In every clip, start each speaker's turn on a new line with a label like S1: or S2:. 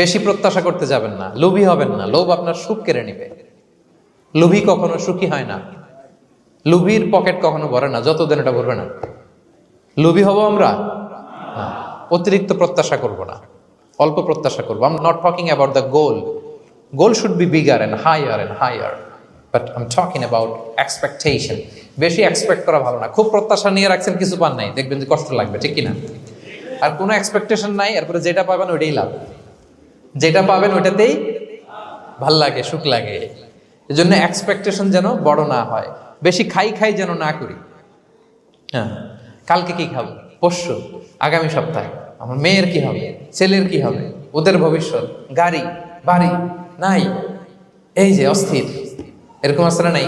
S1: বেশি প্রত্যাশা করতে যাবেন না, লোভী হবেন না, লোভ আপনার সুখ কেড়ে নিবে। লোভী কখনো সুখী হয় না, লোভীর পকেট কখনো ভরে না, যতদিন এটা ভরবে না। লোভী হব আমরা? অতিরিক্ত প্রত্যাশা করব না, অল্প প্রত্যাশা করব। I'm not talking about the goal goal should be bigger and higher and higher but I'm talking about expectation বেশি এক্সপেক্ট করা ভালো না। খুব প্রত্যাশা নিয়ে রাখছেন, কিছু পান নাই। দেখবেন যে কষ্ট লাগবে, ঠিক কিনা? আর কোনো এক্সপেকটেশন নাই, এরপরে যেটা পাবেন ওইটাই লাভ। যেটা পাবেন ওইটাতেই ভালো লাগে, সুখ লাগে। এই জন্য এক্সপেকটেশন যেন বড় না হয়। বেশি খাই খাই যেন না করি। হ্যাঁ কালকে কি খাব? পরশু, আগামী সপ্তাহে। আমার মেয়ের কি হবে? ছেলের কি হবে? ওদের ভবিষ্যৎ? গাড়ি, বাড়ি? নাই। এই যে, অস্থির। এরকম আসলে নাই?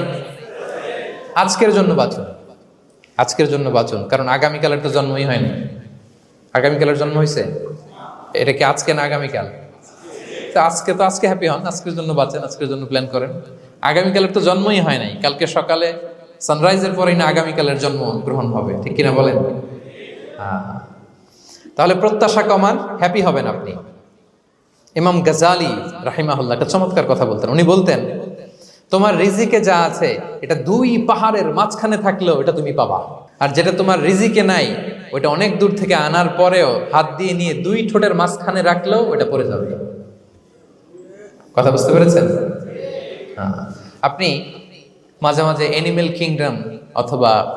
S1: আজকের জন্য বাঁচুন। আজকের জন্য বাঁচুন। কারণ আগামীকালের তো জন্মই হয়নি আগামীকালের জন্ম হয়েছে এটা কি আজকে না আগামীকাল? তো আজকে তো আজকে হ্যাপি হন, আজকের জন্য বাঁচেন, আজকের জন্য প্ল্যান করেন। আগামীকালের তো জন্মই হয় নাই, কালকে সকালে সানরাইজের পরেই না আগামীকালের জন্ম গ্রহণ হবে, ঠিক কিনা বলেন। তাহলে প্রত্যাশা কমান হ্যাপি হবেন আপনি। ইমাম গাজালি রাহিমাহুল্লাহ একটা চমৎকার কথা বলতেন। উনি বলতেন, তোমার রিজিকে যা আছে, এটা দুই পাহাড়ের মাঝখানে থাকলেও এটা তুমি পাবা। আর যেটা তোমার রিজিকে নাই, ওইটা অনেক দূর থেকে আনার পরেও হাত দিয়ে নিয়ে দুই ঠোঁটের মাঝখানে রাখলেও ওটা পড়ে যাবে। কথা বুঝতে পেরেছেন হ্যাঁ। আপনি মাঝে মাঝে অ্যানিমেল কিংডম অথবা